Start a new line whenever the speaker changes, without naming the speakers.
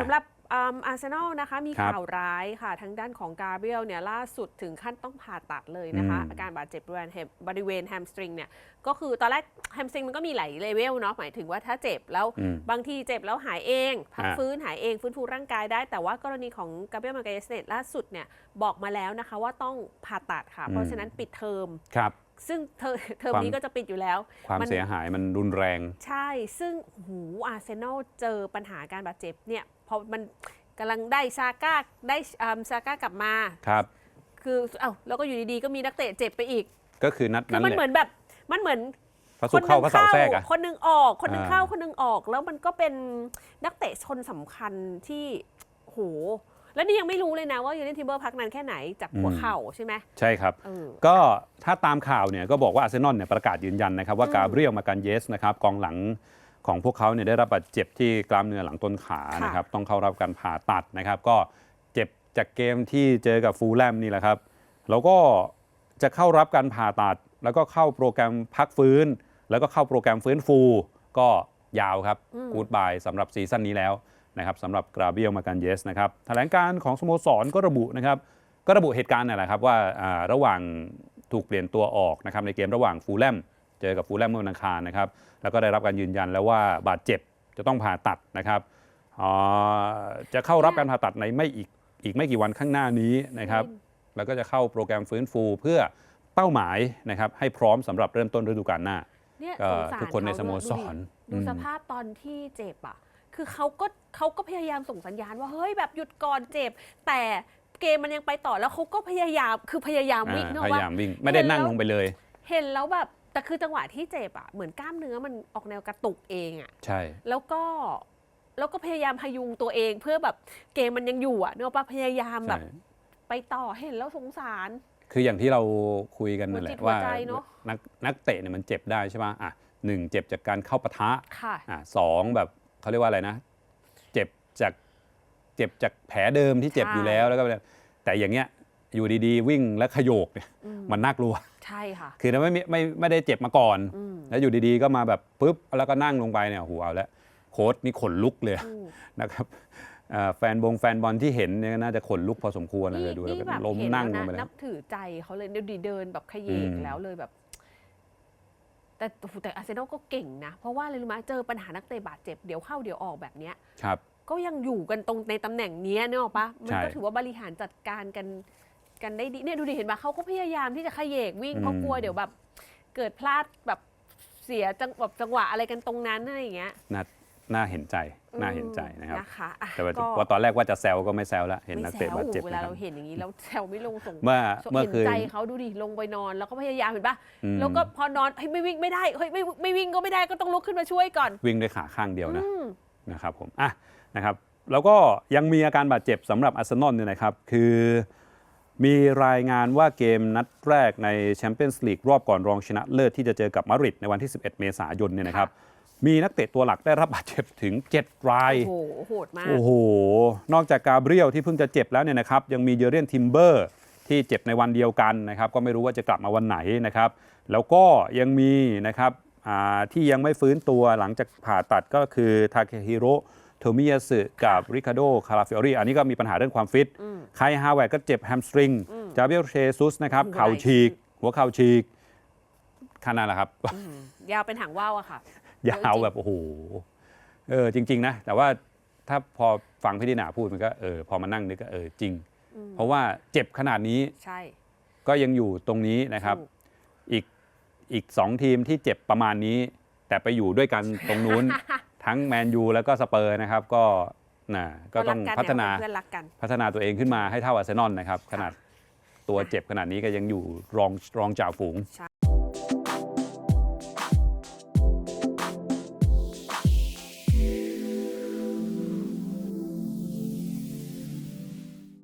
สำหรับอาร์เซนอลนะคะมี
ครับ
ข่าวร้ายค่ะทั้งด้านของกาเบรียลเนี่ยล่าสุดถึงขั้นต้องผ่าตัดเลยนะคะ
อืม
อาการบาดเจ็บบริเวณแฮมบริเวณแฮมสตริงเนี่ยก็คือตอนแรกแฮมสตริงมันก็มีหลายเลเวลเนาะหมายถึงว่าถ้าเจ็บแล้ว
อืม
บางทีเจ็บแล้วหายเองพัก
อ่า
ฟื้นหายเองฟื้นฟูร่างกายได้ แต่ว่ากรณีของกาเบรียลมาเกเสเนตล่าสุดเนี่ยบอกมาแล้วนะคะว่าต้องผ่าตัดค่ะ เพราะฉะนั้นปิดเทอม
ครับ
ซึ่งเทอมเทอม
ความ
นี้ก็จะปิดอยู่แล้ว
ความ
มัน
เสียหายมันรุนแรง
ใช่ ซึ่งหูอาร์เซนอลเจอปัญหาการบาดเจ็บเนี่ยพอมันกำลังได้ซาก้าได้อ่าซาก้ากลับมา
ครับ
คือเอ้าแล้วก็อยู่ดีๆ ก็มีนักเตะเจ็บไปอีก
ก็คือนัด
คื
นั้
อนมัน
แห
เหมื
ละ
อนแบบมันเหมือน
พระศุกร์เข้าพระเสาร์แทรกอะ
คนหนึ่งออก คนหนึ่ง
อ่า
เข้าคนหนึ่งออก แล้วมันก็เป็นนักเตะชนสำคัญที่โห แล้วนี่ยังไม่รู้เลยนะว่ายูเนนทิเบอร์พักนานแค่ไหนจากหัวเข่าใช่ไหม
ใช่ครับ
เออ
ก็ถ้าตามข่าวเนี่ยก็บอกว่าอาร์เซนอลเนี่ยประกาศยืนยันนะครับว่า
อืม
กาเบรียลมากันเยสนะครับกองหลังของพวกเขาเนี่ยได้รับบาดเจ็บที่กล้ามเนื้อหลังต้นขา
ค่ะ
นะครับต้องเข้ารับการผ่าตัดนะครับ ก็เจ็บจากเกมที่เจอกับฟูลแลมนี่แหละครับ แล้วก็จะเข้ารับการผ่าตัด แล้วก็เข้าโปรแกรมพักฟื้น แล้วก็เข้าโปรแกรมฟื้นฟู ก็ยาวครับกูดบายสำหรับซีซั่นนี้แล้ว นะครับสำหรับกราเบียลมากันเยสนะครับแถลงการของสโมสรก็ระบุนะครับก็ระบุเหตุการณ์นั่นแหละครับว่าอ่าระหว่างถูกเปลี่ยนตัวออกนะครับในเกมระหว่างฟูลแลมเจอกับฟูลแลมเมื่อวันอังคารนะครับแล้วก็ได้รับการยืนยันแล้วว่าบาดเจ็บจะต้องผ่าตัดนะครับอ่าจะเข้ารับการผ่าตัดในไม่อีกอีกไม่กี่วันข้างหน้านี้นะครับแล้วก็จะเข้าโปรแกรมฟื้นฟูเพื่อเป้าหมายนะครับให้พร้อมสำหรับเริ่มต้นฤดูกาลหน้า
เนี่ย
ก็
สงสาร
ทุกคนใน
เขา
สโม
ด้วย
ส
ดูดิ
ร
ดู
อืม
สภาพตอนที่เจ็บอะ คือเขาก็เขาก็พยายามส่งสัญญาณว่าเฮ้ยแบบหยุดก่อนเจ็บ แต่เกมมันยังไปต่อแล้วเขาก็พยายามคือพยายามวิ่ง
อ่า
เน
พ
อะ
ยา
ว่า
ยามวิ่งไม่ได้นั่งลงไปเลย
เห็นแล้วแบบแต่คือจังหวะที่เจ็บอะเหมือนกล้ามเนื้อมันออกแนวกระตุกเองอะ
ใช่
แล้วก็แล้วก็พยายามพยุงตัวเองเพื่อแบบเกมมันยังอยู่อะเนอะปะพยายามแบบ
ใช่
ไปต่อเห็นแล้วสงสาร
คืออย่างที่เราคุยกันนั่นแห
หัวจิต
ละว่า
หัวใจเนอะ
นักนักเตะเนี่ยมันเจ็บได้ใช่ไหมอะหนึ่งเจ็บจากการเข้าปะทะ
ค่ะ
อะสองแบบ เขาเรียกว่าอะไรนะ เจ็บจากเจ็บจากแผลเดิมที่เจ็บ
ใช่
อยู่แล้วแล้วก็แต่อย่างเงี้ยอยู่ดีๆ วิ่งแล้วขยโยกเนี่ย
อืม
มันน่ากลัว
ใช่ค่ะ
คือไม่มีไม่ไม่ได้เจ็บมาก่อน
อืม
แล้วอยู่ดีๆก็มาแบบปุ๊บแล้วก็นั่งลงไปเนี่ยโอ้โหเอาแล้วโค้ดนี่ขนลุกเลย
อืม
นะครับอ่าแฟนบงแฟนบอลที่เห็นเนี่ยน่าจะขนลุกพอสมควรเลยดูแล้ว
นี่แบบ
ล้ม
เห็น
นั่ง
แล้ว
ลง
นะ
ไปแล้
นั
ว
บถือใจเขาเลยเดี๋ยวดีเดินแบบขยเยก
อืม
แล้วเลยแบบ แต่โอ้โหแต่อาร์เซนอลก็เก่งนะ เพราะว่าอะไรรู้ไหมเจอปัญหานักเตะบาดเจ็บ เดี๋ยวเข้าเดี๋ยวออกแบบเนี้ย
ครับ
ก็ยังอยู่กันตรงในตำแหน่งเนี้ยเนกอะปะมัน
ใช่
ก็ถือว่าบริหารจัดการกันกันได้ดีเนี่ยดูดิเห็นปะเขาก็พยายามที่จะขยเยกวิ่งเพราะกลัวเดี๋ยวแบบ เกิดพลาดแบบเสียจังแบบจังหวะอะไรกันตรงนั้นอะไรอย่างเงี้ย
น่า น่าเห็นใจน่าเห็นใจนะครับ
นะคะอะ
แต่ว่า
ก็
ว่าตอนแรกว่าจะแซวก็ไม่แซวแล้วเห็น
ไม่
นัก
แซ
เตะ
ว
บาดเจ็บ
เว
นะ
ลา
ครับ
เราเห็นอย่างนี้แล้วแซวไม่ลงส่ง
เมื่อเมื่อ
เห็น
คืน
ใจเขาดูดิลงไปนอนแล้วก็พยายามเห็นปะ
อืม
แล้วก็พอนอนเฮ้ยไม่วิ่งไม่ได้เฮ้ยไม่ไม่วิ่งก็ไม่ได้ก็ต้องลุกขึ้นมาช่วยก่อน
วิ่งด้วยขาข้างเดียวนะ
อืม
นะครับผมอะนะครับแล้วก็ยังมีอาการบาดเจ็บสำหรับอาร์เซนอลเนี่ยนะครับ คือมีรายงานว่าเกมนัดแรกในแชมเปี้ยนส์ลีกรอบก่อนรองชนะเลิศที่จะเจอกับมาดริดในวันที่ 11 เมษายนเนี่ยนะครับ มีนักเตะตัวหลักได้รับบาดเจ็บถึง 7 ราย
โอ้โหโหดมาก
โอ้โห นอกจากกาเบรียลที่เพิ่งจะเจ็บแล้วเนี่ยนะครับ ยังมีเยเรียนทิมเบอร์ที่เจ็บในวันเดียวกันนะครับ ก็ไม่รู้ว่าจะกลับมาวันไหนนะครับ แล้วก็ยังมีนะครับอ่าที่ยังไม่ฟื้นตัวหลังจากผ่าตัดก็คือทาเคฮิโร่โทมิยาสึกับริคาโด คาราฟิออรีอันนี้ก็มีปัญหาเรื่องความฟิต ไคลฮาวเวร์ดก็เจ็บแฮมสตริง จาเบลเชซุสนะครับ
หัวไหล่
เข่าฉีก หัวเข่าฉีกขนาดแหละครับ
ยาวเป็นหางว่าวอะค่ะ
ยาวแบบโอ้โหเออจริง ๆ นะ แต่ว่าถ้าพอฟังพี่ดินาพูดมันก็เออพอมานั่งนึกก็เออจริง เพราะว่าเจ็บขนาดนี้
ใช่
ก็ยังอยู่ตรงนี้นะครับ
ถูก
อีกอีกสองทีมที่เจ็บประมาณนี้ แต่ไปอยู่ด้วยกันตรงนู้น ทั้งแมนยูแล้วก็สเปอร์นะครับ ก็นะก็ต้อง
รั
พัฒนา
เพื่อนรักกัน
พัฒนาตัวเองขึ้นมาให้เท่าอาร์เซนอลนะครับ ขนาดตัวเจ็บขนาดนี้ก็ยังอยู่รองรองจ่าฝูง